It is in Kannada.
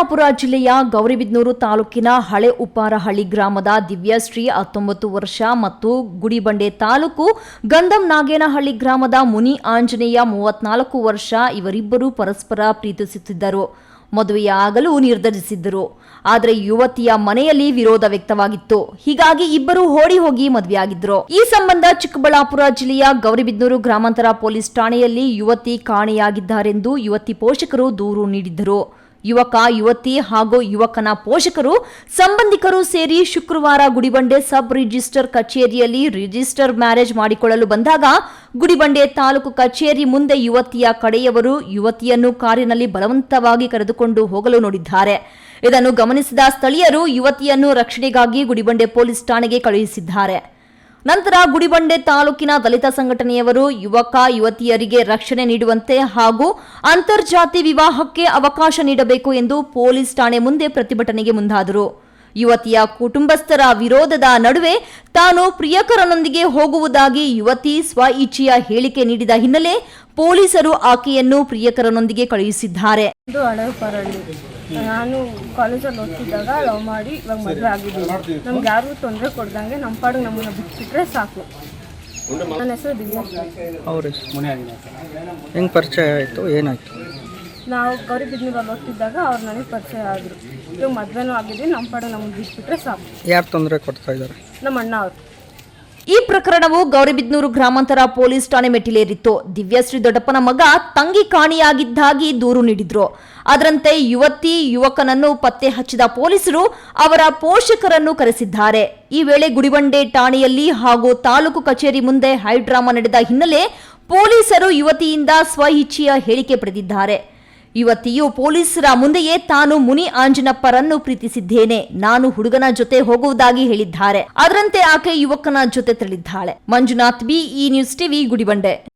ಚಿಕ್ಕಬಳ್ಳಾಪುರ ಜಿಲ್ಲೆಯ ಗೌರಿಬಿದನೂರು ತಾಲೂಕಿನ ಹಳೆ ಉಪ್ಪಾರಹಳ್ಳಿ ಗ್ರಾಮದ ದಿವ್ಯಶ್ರೀ ಹತ್ತೊಂಬತ್ತು ವರ್ಷ ಮತ್ತು ಗುಡಿಬಂಡೆ ತಾಲೂಕು ಗಂಧಂ ನಾಗೇನಹಳ್ಳಿ ಗ್ರಾಮದ ಮುನಿ ಆಂಜನೇಯ ಮೂವತ್ನಾಲ್ಕು ವರ್ಷ ಇವರಿಬ್ಬರು ಪರಸ್ಪರ ಪ್ರೀತಿಸುತ್ತಿದ್ದರು. ಮದುವೆಯಾಗಲು ನಿರ್ಧರಿಸಿದ್ದರು. ಆದರೆ ಯುವತಿಯ ಮನೆಯಲ್ಲಿ ವಿರೋಧ ವ್ಯಕ್ತವಾಗಿತ್ತು. ಹೀಗಾಗಿ ಇಬ್ಬರು ಓಡಿ ಹೋಗಿ ಮದುವೆಯಾಗಿದ್ದರು. ಈ ಸಂಬಂಧ ಚಿಕ್ಕಬಳ್ಳಾಪುರ ಜಿಲ್ಲೆಯ ಗೌರಿಬಿದನೂರು ಗ್ರಾಮಾಂತರ ಪೊಲೀಸ್ ಠಾಣೆಯಲ್ಲಿ ಯುವತಿ ಕಾಣೆಯಾಗಿದ್ದಾರೆಂದು ಯುವತಿ ಪೋಷಕರು ದೂರು ನೀಡಿದ್ದರು. ಯುವಕ, ಯುವತಿ ಹಾಗೂ ಯುವಕನ ಪೋಷಕರು, ಸಂಬಂಧಿಕರು ಸೇರಿ ಶುಕ್ರವಾರ ಗುಡಿಬಂಡೆ ಸಬ್ ರಿಜಿಸ್ಟರ್ ಕಚೇರಿಯಲ್ಲಿ ರಿಜಿಸ್ಟರ್ ಮ್ಯಾರೇಜ್ ಮಾಡಿಕೊಳ್ಳಲು ಬಂದಾಗ, ಗುಡಿಬಂಡೆ ತಾಲೂಕು ಕಚೇರಿ ಮುಂದೆ ಯುವತಿಯ ಕಡೆಯವರು ಯುವತಿಯನ್ನು ಕಾರಿನಲ್ಲಿ ಬಲವಂತವಾಗಿ ಕರೆದುಕೊಂಡು ಹೋಗಲು ನೋಡಿದ್ದಾರೆ. ಇದನ್ನು ಗಮನಿಸಿದ ಸ್ಥಳೀಯರು ಯುವತಿಯನ್ನು ರಕ್ಷಣೆಗಾಗಿ ಗುಡಿಬಂಡೆ ಪೊಲೀಸ್ ಠಾಣೆಗೆ ಕಳುಹಿಸಿದ್ದಾರೆ. ನಂತರ ಗುಡಿಬಂಡೆ ತಾಲೂಕಿನ ದಲಿತ ಸಂಘಟನೆಯವರು ಯುವಕ, ಯುವತಿಯರಿಗೆ ರಕ್ಷಣೆ ನೀಡುವಂತೆ ಹಾಗೂ ಅಂತರ್ಜಾತಿ ವಿವಾಹಕ್ಕೆ ಅವಕಾಶ ನೀಡಬೇಕು ಎಂದು ಪೊಲೀಸ್ ಠಾಣೆ ಮುಂದೆ ಪ್ರತಿಭಟನೆಗೆ ಮುಂದಾದರು. ಯುವತಿಯ ಕುಟುಂಬಸ್ಥರ ವಿರೋಧದ ನಡುವೆ ತಾನು ಪ್ರಿಯಕರನೊಂದಿಗೆ ಹೋಗುವುದಾಗಿ ಯುವತಿ ಸ್ವ ಇಚ್ಛೆಯ ಹೇಳಿಕೆ ನೀಡಿದ ಹಿನ್ನೆಲೆ ಪೊಲೀಸರು ಆಕೆಯನ್ನು ಪ್ರಿಯಕರನೊಂದಿಗೆ ಕಳುಹಿಸಿದ್ದಾರೆ. ನಾನು ಕಾಲೇಜಲ್ಲಿ ಓದ್ತಿದ್ದಾಗ ಲವ್ ಮಾಡಿ ಇವಾಗ ಮದುವೆ ಆಗಿದ್ದೀನಿ. ನಮ್ಗೆ ಯಾರು ತೊಂದರೆ ಕೊಡ್ದಂಗೆ ನಮ್ಮ ಪಾಡಿಗೆ ನಮ್ಮನ್ನ ಬಿಟ್ಬಿಟ್ರೆ ಸಾಕು. ನನ್ನ ಹೆಸರು ದಿವ್ಯಾ. ಅವ್ರ ಹೆಂಗೆ ಪರಿಚಯ ಆಯಿತು? ಏನಾಯಿತು? ನಾವು ಗೌರಿಬಿದ್ನೂರಲ್ಲಿ ಓದ್ತಿದ್ದಾಗ ಅವ್ರು ನನಗೆ ಪರಿಚಯ ಆದರು. ಇವಾಗ ಮದುವೆನೂ ಆಗಿದ್ದೀನಿ ನಮ್ಮ ಪಾಡಿಗೆ ನಮ್ಮನ್ನು ಬಿಟ್ಬಿಟ್ರೆ ಸಾಕು. ಯಾರು ತೊಂದರೆ ಕೊಡ್ತಾ ಇದ್ದಾರೆ ನಮ್ಮ ಅಣ್ಣ ಅವರು. ಈ ಪ್ರಕರಣವು ಗೌರಿಬಿದ್ನೂರು ಗ್ರಾಮಾಂತರ ಪೊಲೀಸ್ ಠಾಣೆ ಮೆಟ್ಟಿಲೇರಿತ್ತು. ದಿವ್ಯಶ್ರೀ ದೊಡ್ಡಪ್ಪನ ಮಗ ತಂಗಿ ಕಾಣಿಯಾಗಿದ್ದಾಗಿ ದೂರು ನೀಡಿದ್ರು. ಅದರಂತೆ ಯುವತಿ, ಯುವಕನನ್ನು ಪತ್ತೆ ಹಚ್ಚಿದ ಪೊಲೀಸರು ಅವರ ಪೋಷಕರನ್ನು ಕರೆಸಿದ್ದಾರೆ. ಈ ವೇಳೆ ಗುಡಿಬಂಡೆ ಠಾಣೆಯಲ್ಲಿ ಹಾಗೂ ತಾಲೂಕು ಕಚೇರಿ ಮುಂದೆ ಹೈಡ್ರಾಮಾ ನಡೆದ ಹಿನ್ನೆಲೆ ಪೊಲೀಸರು ಯುವತಿಯಿಂದ ಸ್ವ ಇಚ್ಛೆಯ ಹೇಳಿಕೆ ಪಡೆದಿದ್ದಾರೆ. ಯುವತಿಯು ಪೊಲೀಸರ ಮುಂದೆಯೇ ತಾನು ಮುನಿ ಆಂಜನಪ್ಪರನ್ನು ಪ್ರೀತಿಸಿದ್ದೇನೆ. ನಾನು ಹುಡುಗನ ಜೊತೆ ಹೋಗುವುದಾಗಿ ಹೇಳಿದ್ದಾರೆ. ಅದರಂತೆ ಆಕೆ ಯುವಕನ ಜೊತೆ ತೆರಳಿದ್ದಾಳೆ. ಮಂಜುನಾಥ್ ಬಿ ಈ ನ್ಯೂಸ್ ಟಿವಿ ಗುಡಿಬಂಡೆ.